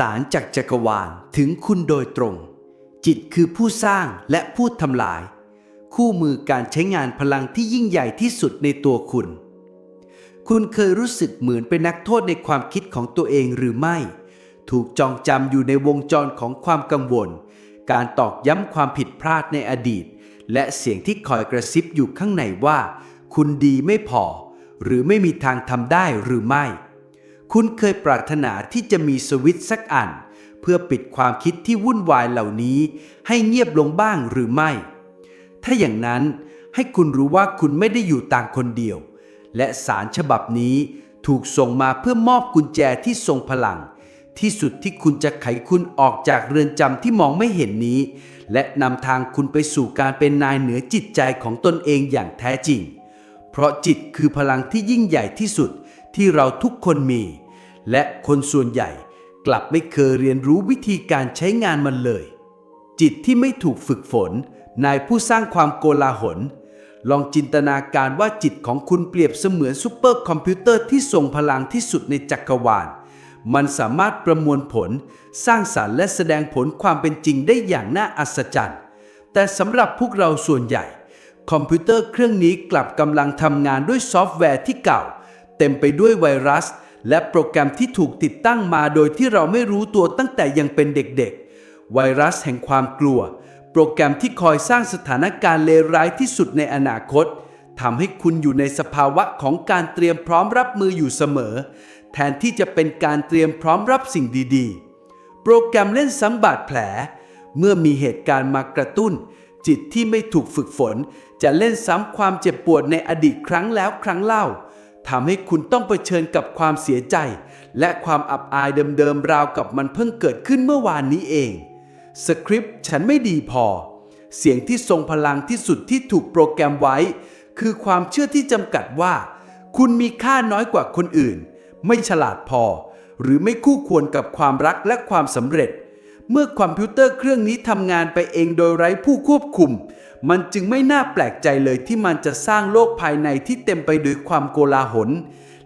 สารจากจักรวาลถึงคุณโดยตรง จิตคือผู้สร้างและผู้ทำลาย คู่มือการใช้งานพลังที่ยิ่งใหญ่ที่สุดในตัวคุณ คุณเคยรู้สึกเหมือนเป็นนักโทษในความคิดของตัวเองหรือไม่ ถูกจองจำอยู่ในวงจรของความกังวล การตอกย้ำความผิดพลาดในอดีต และเสียงที่คอยกระซิบอยู่ข้างในว่า คุณดีไม่พอ หรือไม่มีทางทำได้หรือไม่ คุณเคยปรารถนาที่จะมีสวิตช์สักอัน เพื่อปิดความคิดที่วุ่นวายเหล่านี้ ให้เงียบลงบ้างหรือไม่ ถ้าอย่างนั้นให้คุณรู้ว่าคุณไม่ได้อยู่ต่างคนเดียว และสารฉบับนี้ถูกส่งมาเพื่อมอบกุญแจที่ทรงพลัง ที่สุดที่คุณจะไขคุณออกจากเรือนจำที่มองไม่เห็นนี้ และนำทางคุณไปสู่การเป็นนายเหนือจิตใจของตนเองอย่างแท้จริง เพราะจิตคือพลังที่ยิ่งใหญ่ที่สุด ที่เราทุกคนมี และคนส่วนใหญ่กลับไม่เคยเรียนรู้วิธีการใช้งานมันเลย จิตที่ไม่ถูกฝึกฝน นายผู้สร้างความโกลาหล ลองจินตนาการว่าจิตของคุณเปรียบเสมือนซูเปอร์คอมพิวเตอร์ที่ทรงพลังที่สุดในจักรวาล มันสามารถประมวลผล สร้างสารรค์และแสดงผลความเป็นจริงได้อย่างน่าอัศจรรย์ แต่สำหรับพวกเราส่วนใหญ่ คอมพิวเตอร์เครื่องนี้กลับกำลังทำงานด้วยซอฟต์แวร์ที่เก่า เต็มไปด้วยไวรัส และโปรแกรมที่ถูกติดตั้งมาโดยที่เราไม่รู้ตัวตั้งแต่ยังเป็นเด็กๆ ไวรัสแห่งความกลัว โปรแกรมที่คอยสร้างสถานการณ์เลวร้ายที่สุดในอนาคตทำให้คุณอยู่ในสภาวะของการเตรียมพร้อมรับมืออยู่เสมอ แทนที่จะเป็นการเตรียมพร้อมรับสิ่งดีๆ โปรแกรมเล่นซ้ำบาดแผล เมื่อมีเหตุการณ์มากระตุ้น จิตที่ไม่ถูกฝึกฝน จะเล่นซ้ำความเจ็บปวดในอดีตครั้งแล้วครั้งเล่า ทำให้คุณต้องเผชิญกับความเสียใจ และความอับอายเดิมๆราวกับมันเพิ่งเกิดขึ้นเมื่อวานนี้เอง สคริปต์ฉันไม่ดีพอ เสียงที่ทรงพลังที่สุดที่ถูกโปรแกรมไว้ คือความเชื่อที่จำกัดว่า คุณมีค่าน้อยกว่าคนอื่น ไม่ฉลาดพอ หรือไม่คู่ควรกับความรักและความสำเร็จ เมื่อคอมพิวเตอร์เครื่องนี้ทำงานไปเองโดยไร้ผู้ควบคุม มันจึงไม่น่าแปลกใจเลยที่มันจะสร้างโลกภายในที่เต็มไปด้วยความโกลาหล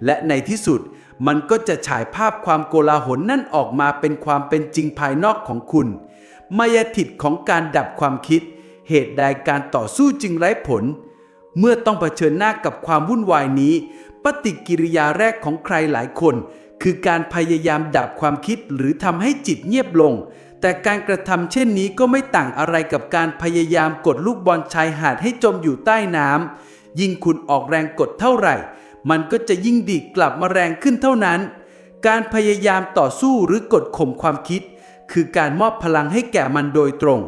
และในที่สุดมันก็จะฉายภาพความโกลาหลนั่นออกมาเป็นความเป็นจริงภายนอกของคุณ มายาทิตของการดับความคิด เหตุใดการต่อสู้จึงไร้ผล เมื่อต้องเผชิญหน้ากับความวุ่นวายนี้ ปฏิกิริยาแรกของใครหลายคน คือการพยายามดับความคิดหรือทำให้จิตเงียบลง แต่การกระทำเช่นนี้ก็ไม่ต่างอะไรกับการพยายามกดลูกบอลชายหาดให้จมอยู่ใต้น้ำยิ่งคุณออกแรงกดเท่าไหร่ มันก็จะยิ่งดีกลับมาแรงขึ้นเท่านั้น การพยายามต่อสู้หรือกดข่มความคิด คือการมอบพลังให้แก่มันโดยตรง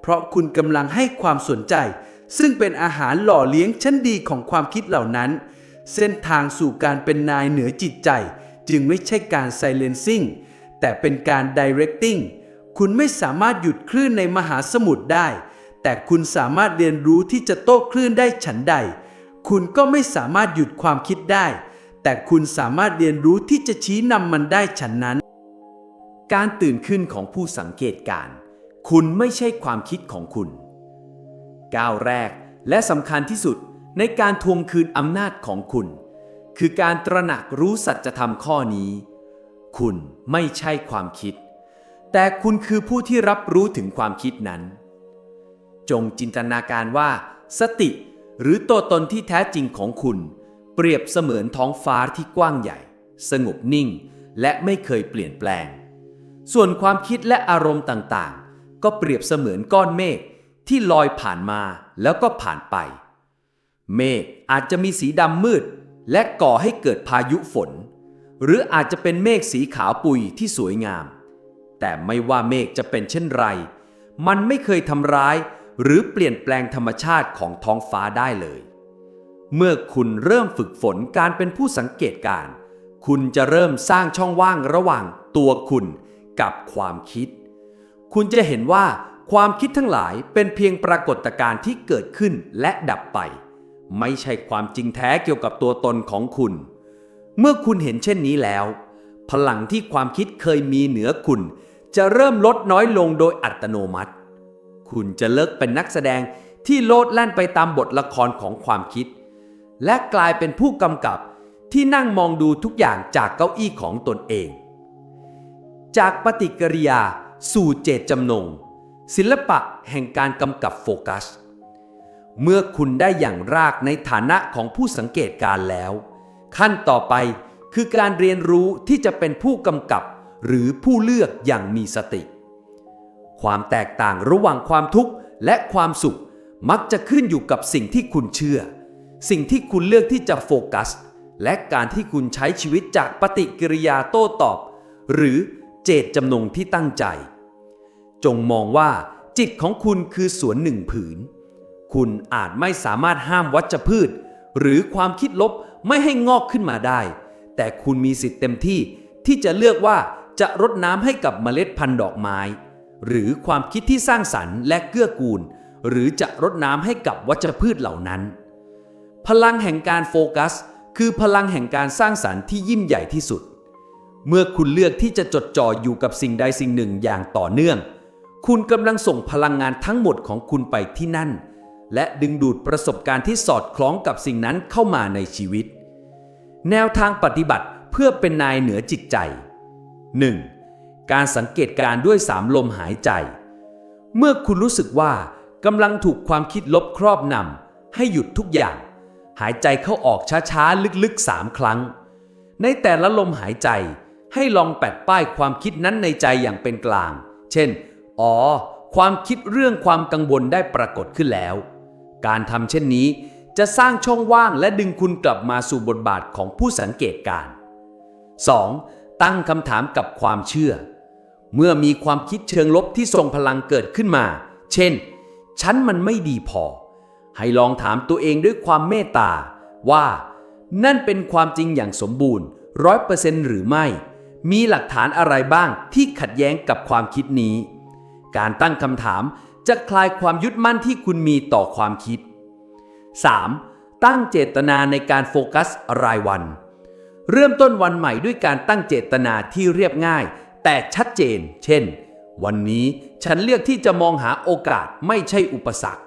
เพราะคุณกำลังให้ความสนใจ ซึ่งเป็นอาหารหล่อเลี้ยงชั้นดีของความคิดเหล่านั้น เส้นทางสู่การเป็นนายเหนือจิตใจ จึงไม่ใช่การ silencing แต่เป็นการ directing คุณไม่สามารถหยุดคลื่นในมหาสมุทรได้ แต่คุณสามารถเรียนรู้ที่จะโต้คลื่นได้ฉันใด คุณก็ไม่สามารถหยุดความคิดได้ แต่คุณสามารถเรียนรู้ที่จะชี้นำมันได้ฉันนั้น การตื่นขึ้นของผู้สังเกตการณ์คุณไม่ใช่ความคิดของคุณ ก้าวแรกและสำคัญที่สุดในการทวงคืนอำนาจของคุณ คือการตระหนักรู้สัจธรรมข้อนี้ คุณไม่ใช่ความคิด แต่คุณคือผู้ที่รับรู้ถึงความคิดนั้น จงจินตนาการว่า สติหรือตัวตนที่แท้จริงของคุณ เปรียบเสมือนท้องฟ้าที่กว้างใหญ่ สงบนิ่ง และไม่เคยเปลี่ยนแปลง ส่วนความคิดและอารมณ์ต่างๆ ก็เปรียบเสมือนก้อนเมฆที่ลอยผ่านมาแล้วก็ผ่านไป เมฆอาจจะมีสีดำมืด และก่อให้เกิดพายุฝน หรืออาจจะเป็นเมฆสีขาวปุยที่สวยงาม แต่ไม่ว่าเมฆจะเป็นเช่นไร มันไม่เคยทำร้าย หรือเปลี่ยนแปลงธรรมชาติของท้องฟ้าได้เลย เมื่อคุณเริ่มฝึกฝนการเป็นผู้สังเกตการ คุณจะเริ่มสร้างช่องว่างระหว่างตัวคุณกับความคิด คุณจะเห็นว่าความคิดทั้งหลายเป็นเพียงปรากฏการณ์ที่เกิดขึ้นและดับไป ไม่ใช่ความจริงแท้เกี่ยวกับตัวตนของคุณ เมื่อคุณเห็นเช่นนี้แล้ว พลังที่ความคิดเคยมีเหนือคุณ จะเริ่มลดน้อยลงโดยอัตโนมัติ คุณจะเลิกเป็นนักแสดงที่โลดแล่นไปตามบทละครของความคิด และกลายเป็นผู้กำกับที่นั่งมองดูทุกอย่างจากเก้าอี้ของตนเอง จากปฏิกิริยาสู่เจตจำนง ศิลปะแห่งการกำกับโฟกัส เมื่อคุณได้อย่างรากในฐานะของผู้สังเกตการแล้ว ขั้นต่อไป คือการเรียนรู้ที่จะเป็นผู้กำกับ หรือผู้เลือกอย่างมีสติ ความแตกต่างระหว่างความทุกข์และความสุข มักจะขึ้นอยู่กับสิ่งที่คุณเชื่อ สิ่งที่คุณเลือกที่จะโฟกัส และการที่คุณใช้ชีวิตจากปฏิกิริยาโต้ตอบ หรือเจตจำนงที่ตั้งใจ จงมองว่า จิตของคุณคือสวนหนึ่งผืน คุณอาจไม่สามารถห้ามวัชพืช หรือความคิดลบไม่ให้งอกขึ้นมาได้ แต่คุณมีสิทธิ์เต็มที่ที่จะเลือกว่าจะรดน้ำให้กับเมล็ดพันธุ์ดอกไม้ หรือความคิดที่สร้างสรรค์และเกื้อกูล หรือจะรดน้ำให้กับวัชพืชเหล่านั้น พลังแห่งการโฟกัส คือพลังแห่งการสร้างสรรค์ที่ยิ่งใหญ่ที่สุด เมื่อคุณเลือกที่จะจดจ่ออยู่กับสิ่งใดสิ่งหนึ่งอย่างต่อเนื่อง คุณกำลังส่งพลังงานทั้งหมดของคุณไปที่นั่น และดึงดูดประสบการณ์ที่สอดคล้องกับสิ่งนั้นเข้ามาในชีวิต แนวทางปฏิบัติเพื่อเป็นนายเหนือจิตใจ 1. การสังเกตการด้วยสามลมหายใจ เมื่อคุณรู้สึกว่ากำลังถูกความคิดลบครอบนำให้หยุดทุกอย่าง หายใจเข้าออกช้าๆ ลึกๆสามครั้ง ในแต่ละลมหายใจให้ลองแปดป้ายความคิดนั้นในใจอย่างเป็นกลาง เช่น อ๋อ ความคิดเรื่องความกังวลได้ปรากฏขึ้นแล้ว การทำเช่นนี้ จะสร้างช่องว่างและดึงคุณกลับมาสู่บทบาทของผู้สังเกตการณ์ 2. ตั้งคำถามกับความเชื่อ เมื่อมีความคิดเชิงลบที่ทรงพลังเกิดขึ้นมา เช่น ฉันมันไม่ดีพอ ให้ลองถามตัวเองด้วยความเมตตาว่า นั่นเป็นความจริงอย่างสมบูรณ์ร้อยเปอร์เซนต์หรือไม่ มีหลักฐานอะไรบ้างที่ขัดแย้งกับความคิดนี้ การตั้งคำถามจะคลายความยึดมั่นที่คุณมีต่อความคิด 3. ตั้งเจตนาในการโฟกัสรายวัน เริ่มต้นวันใหม่ด้วยการตั้งเจตนาที่เรียบง่าย แต่ชัดเจน เช่น วันนี้ฉันเลือกที่จะมองหาโอกาสไม่ใช่อุปสรรค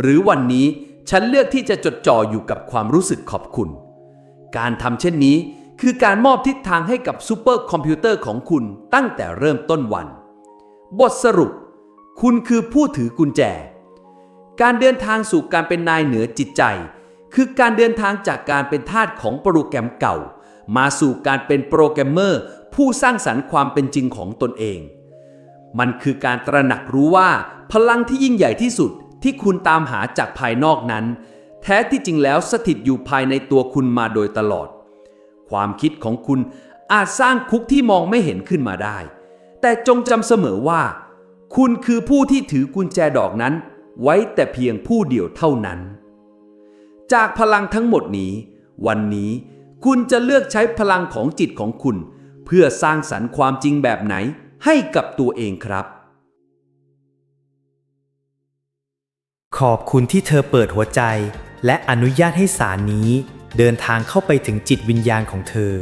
หรือวันนี้ฉันเลือกที่จะจดจ่ออยู่กับความรู้สึกขอบคุณ การทำเช่นนี้คือการมอบทิศทางให้กับซูเปอร์คอมพิวเตอร์ของคุณตั้งแต่เริ่มต้นวัน บทสรุป คุณคือผู้ถือกุญแจ การเดินทางสู่การเป็นนายเหนือจิตใจ คือการเดินทางจากการเป็นทาสของโปรแกรมเก่า มาสู่การเป็นโปรแกรมเมอร์ ผู้สร้างสรรค์ความเป็นจริงของตนเอง มันคือการตระหนักรู้ว่า พลังที่ยิ่งใหญ่ที่สุดที่คุณตามหาจากภายนอกนั้น แท้ที่จริงแล้วสถิตอยู่ภายในตัวคุณมาโดยตลอด ความคิดของคุณอาจสร้างคุกที่มองไม่เห็นขึ้นมาได้ แต่จงจำเสมอว่า คุณคือผู้ที่ถือกุญแจดอกนั้น ไว้แต่เพียงผู้เดียวเท่านั้น จากพลังทั้งหมดนี้ วันนี้คุณจะเลือกใช้พลังของจิตของคุณ เพื่อสร้างสรรค์ความจริงแบบไหนให้กับตัวเองครับ ขอบคุณที่เธอเปิดหัวใจ และอนุญาตให้สารนี้ เดินทางเข้าไปถึงจิตวิญญาณของเธอ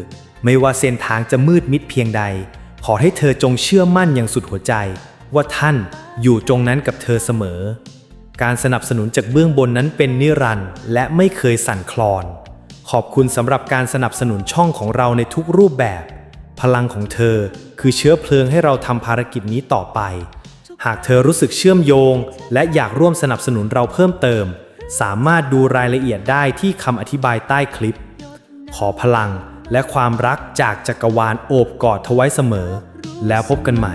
ไม่ว่าเส้นทางจะมืดมิดเพียงใด ขอให้เธอจงเชื่อมั่นอย่างสุดหัวใจ ว่าท่านอยู่ตรงนั้นกับเธอเสมอ การสนับสนุนจากเบื้องบนนั้นเป็นนิรันดร์และไม่เคยสั่นคลอน ขอบคุณสำหรับการสนับสนุนช่องของเราในทุกรูปแบบ พลังของเธอคือเชื้อเพลิงให้เราทำภารกิจนี้ต่อไป หากเธอรู้สึกเชื่อมโยง และอยากร่วมสนับสนุนเราเพิ่มเติม สามารถดูรายละเอียดได้ที่คำอธิบายใต้คลิป ขอพลังและความรักจากจักรวาลโอบกอดเธอไว้เสมอ แล้วพบกันใหม่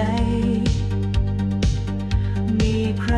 ใจ มีใคร